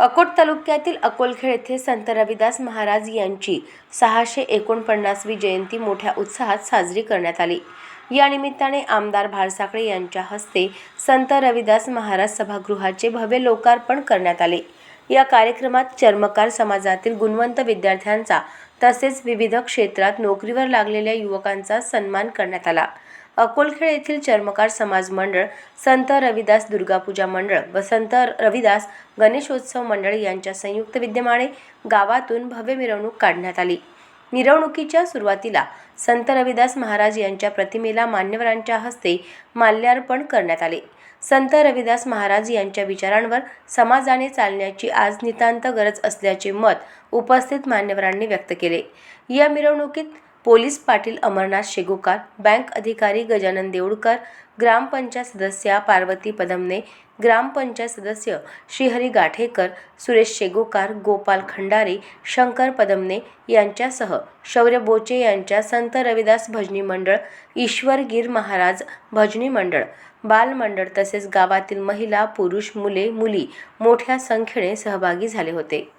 अकोट तालुक्यातील अकोलखेड येथे संत रविदास महाराज यांची सहाशे एकोणपन्नासवी जयंती मोठ्या उत्साहात साजरी करण्यात आली. या निमित्ताने आमदार भारसाकळे यांच्या हस्ते संत रविदास महाराज सभागृहाचे भव्य लोकार्पण करण्यात आले. या कार्यक्रमात चर्मकार समाजातील गुणवंत विद्यार्थ्यांचा तसेच विविध क्षेत्रात नोकरीवर लागलेल्या युवकांचा सन्मान करण्यात आला. अकोलखेड येथील चर्मकार समाज मंडळ संत रविदास दुर्गापूजा मंडळ व संत रविदास गणेशोत्सव मंडळ यांच्या संयुक्त विद्यमाने गावातून भव्य मिरवणूक काढण्यात आली. मिरवणुकीच्या सुरुवातीला संत रविदास महाराज यांच्या प्रतिमेला मान्यवरांच्या हस्ते माल्यार्पण करण्यात आले. संत रविदास महाराज यांच्या विचारांवर समाजाने चालण्याची आज नितांत गरज असल्याचे मत उपस्थित मान्यवरांनी व्यक्त केले. या मिरवणुकीत पोलीस पाटील अमरनाथ शेगोकार बँक अधिकारी गजानन देऊळकर ग्रामपंचायत सदस्या पार्वती पदमने ग्रामपंचायत सदस्य श्रीहरी गाठेकर सुरेश शेगोकार गोपाल खंडारे शंकर पदमने यांच्यासह शौर्य बोचे यांच्या संत रविदास भजनी मंडळ ईश्वरगीर महाराज भजनी मंडळ बाल मंडळ तसेच गावातील महिला पुरुष मुले मुली मोठ्या संख्येने सहभागी झाले होते.